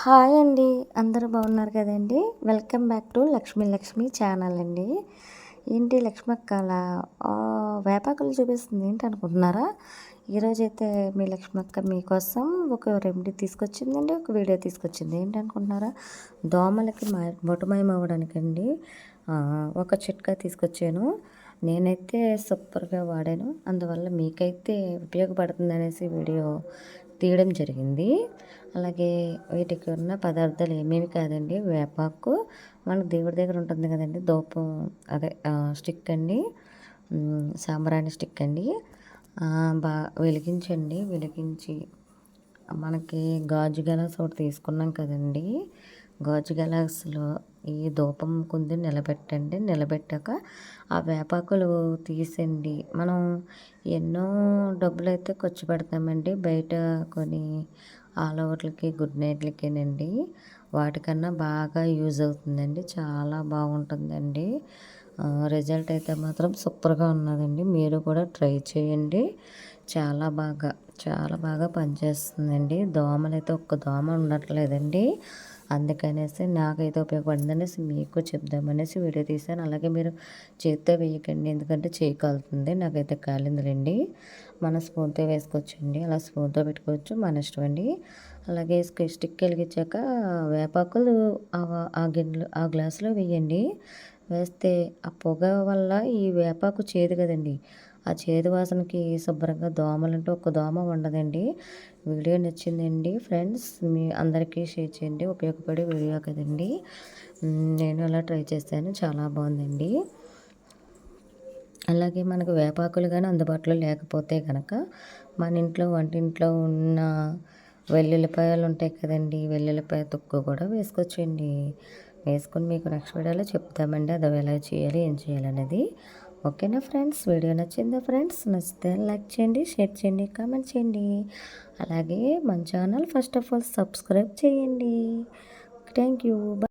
Hi అండి. అందరూ బాగున్నారు కదండి? Welcome back to Lakshmi Lakshmi channel అండి. ఏంటి లక్ష్మి అలా వేపాకులు చూపిస్తుంది ఏంటి అనుకుంటున్నారా? ఈరోజైతే మీ లక్ష్మి అక్క మీకోసం ఒక రెమెడీ తీసుకొచ్చిందండి ఒక వీడియో తీసుకొచ్చింది. ఏంటి అనుకుంటున్నారా? దోమలకి మొటమయం అవ్వడానికండి ఒక చిట్కా తీసుకొచ్చాను. నేనైతే సూపర్గా వాడాను. అందువల్ల మీకైతే ఉపయోగపడుతుంది అనేసి వీడియో తీయడం జరిగింది. అలాగే వీటికి ఉన్న పదార్థాలు ఏమేమి కాదండి? వేపాకు. మన దేవుడి దగ్గర ఉంటుంది కదండి దూపం అదే స్టిక్ అండి. సాంబ్రాణి స్టిక్ అండి. బా వెలిగించండి వెలిగించి మనకి గాజు గలాస్ ఒకటి తీసుకున్నాం కదండి. గాజు గలాస్లో ఈ ధూపం కుంది నిలబెట్టండి. నిలబెట్టాక ఆ వేపాకులు తీసండి మనం ఎన్నో డబ్బులు అయితే ఖర్చు పెడతామండి. బయట కొని ఆల్ ఓవర్లకి గుడ్ నైట్లకేనండి. వాటికన్నా బాగా యూజ్ అవుతుందండి. చాలా బాగుంటుందండి. రిజల్ట్ అయితే మాత్రం సూపర్గా ఉన్నదండి. మీరు కూడా ట్రై చేయండి. చాలా బాగా చాలా బాగా పనిచేస్తుందండి. దోమలు అయితే ఒక్క దోమ ఉండట్లేదండి. అందుకనేసి నాకైతే ఉపయోగపడింది అనేసి మీకు చెప్దామనేసి వీడియో తీశాను. అలాగే మీరు చేత్తో వేయకండి ఎందుకంటే చేయి కాలుతుంది. నాకైతే కాలిందిలేండి. మన స్పూన్తో వేసుకోవచ్చండి. అలా స్పూన్తో పెట్టుకోవచ్చు మన ఇష్టం అండి. అలాగే స్టిక్ వెలిగించాక వేపాకులు ఆ గిన్నెలు ఆ గ్లాసులో వేయండి. వేస్తే ఆ పొగ వల్ల ఈ వేపాకు చేదు కదండి. ఆ చేదు వాసనకి శుభ్రంగా దోమలంటూ ఒక దోమ ఉండదండి. వీడియో నచ్చిందండి. ఫ్రెండ్స్ మీ అందరికీ షేర్ చేయండి. ఉపయోగపడే వీడియో కదండి. నేను అలా ట్రై చేశాను. చాలా బాగుందండి. అలాగే మనకు వేపాకులు కానీ అందుబాటులో లేకపోతే కనుక మన ఇంట్లో వంటింట్లో ఉన్న వెల్లుల్లిపాయలు ఉంటాయి కదండి. వెల్లుల్లిపాయ తొక్కు కూడా వేసుకోవచ్చండి. వేసుకొని మీకు నెక్స్ట్ వీడియోలో చెప్తామండి. అది ఎలా చేయాలి ఏం చేయాలనేది ఓకేనా ఫ్రెండ్స్? వీడియో నచ్చిందా ఫ్రెండ్స్? నచ్చితే లైక్ చేయండి షేర్ చేయండి కామెంట్ చేయండి. అలాగే మన channel first of all subscribe చేయండి. Thank you.